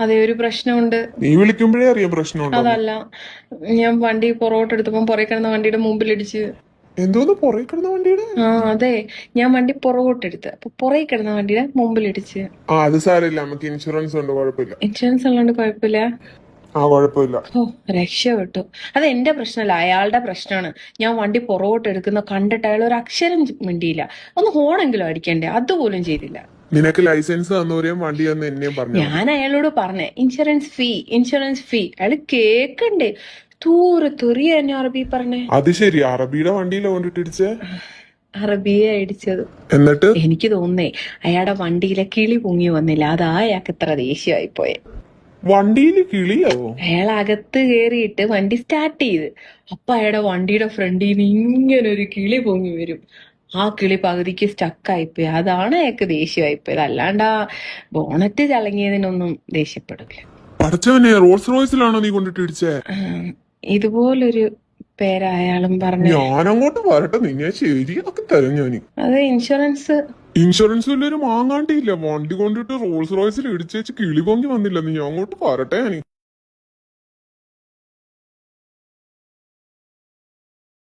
അതെ ഒരു പ്രശ്നമുണ്ട്. നീ വിളിക്കുമ്പോഴേ അറിയാം പ്രശ്നമുണ്ടോ അതല്ല. ഞാൻ വണ്ടി പുറകോട്ട് എടുത്തപ്പം പുറകെ കിടന്ന വണ്ടിയുടെ മുമ്പിലിടിച്ച്. എന്തോന്ന് പുറകെ കിടന്ന വണ്ടിയുടെ? ആ അതെ. ഞാൻ വണ്ടി പുറകോട്ട് എടുത്ത്. അപ്പൊ പുറകെ കിടന്ന വണ്ടിയുടെ മുമ്പിലിടിച്ച്. ആ അത് സാരമില്ല. നമുക്ക് ഇൻഷുറൻസ് ഉണ്ട് കുഴപ്പമില്ല. ഇൻഷുറൻസ് ഉള്ളതുകൊണ്ട് കുഴപ്പമില്ല. ആ കുഴപ്പമില്ല. ഓ രക്ഷപ്പെട്ടു. അത് എന്റെ പ്രശ്നമല്ല അയാളുടെ പ്രശ്നമാണ്. ഞാൻ വണ്ടി പുറകോട്ട് എടുക്കുന്ന കണ്ടിട്ട് അയാൾ ഒരു അക്ഷരം മിണ്ടിയില്ല. ഒന്ന് ഹോണെങ്കിലും അടിക്കണ്ടേ? അതുപോലും ചെയ്തില്ല. നിനക്ക് ലൈസൻസ് തന്നവരെയും വണ്ടി തന്ന് എന്നെയും പറഞ്ഞു? ഞാൻ അയാളോട് പറഞ്ഞേ ഇൻഷുറൻസ് ഫീ ഇൻഷുറൻസ് ഫീ അയാൾ കേക്കണ്ടേ. തൂറ് തെറിയ എന്നെ അറബി പറഞ്ഞേ. അത് ശരി. അറബിയുടെ വണ്ടിയില കൊണ്ടിട്ടിടിച്ചേ അറബിയെ അടിച്ചത് എന്നിട്ട്? എനിക്ക് തോന്നേ അയാളുടെ വണ്ടിയിലെ കിളി പൊങ്ങി വന്നില്ല. അതാ അയാൾക്ക് ഇത്ര ദേഷ്യമായി പോയെ വണ്ടിയിൽ കിളിയാവോ അയാൾ അകത്ത് കയറിയിട്ട് വണ്ടി സ്റ്റാർട്ട് ചെയ്ത്. അപ്പൊ അയാളുടെ വണ്ടിയുടെ ഫ്രണ്ടിൽ നിന്ന് ഇങ്ങനെ ഒരു കിളി പൊങ്ങി വരും. ആ കിളി പകുതിക്ക് സ്റ്റക്കായിപ്പോയി അതാണ് അയാൾക്ക് ദേഷ്യമായിപ്പോയത്. അല്ലാണ്ട് ആ ബോണറ്റ് ചളങ്ങിയതിനൊന്നും ദേഷ്യപ്പെടില്ല. പഠിച്ചവനെ റോൾസ് റോയ്സിലാണോ നീ കൊണ്ടിട്ട് ഇടിച്ചേ? ഇതുപോലൊരു പേര് അയാളും പറഞ്ഞു ഞാനങ്ങോട്ട് വരട്ടെ. നിന്നെ ശരിയാക്കി തരും ഞാൻ അത് ഇൻഷുറൻസ്. ഇൻഷുറൻസ് വല്ലൊരു മാങ്ങാണ്ടിയില്ല. വണ്ടി കൊണ്ടിട്ട് റോൾസ് റോയ്സിൽ ഇടിച്ചേച്ച് കിളി പൊങ്ങി വന്നില്ല. നീ അങ്ങോട്ട് വരട്ടെ ഞാൻ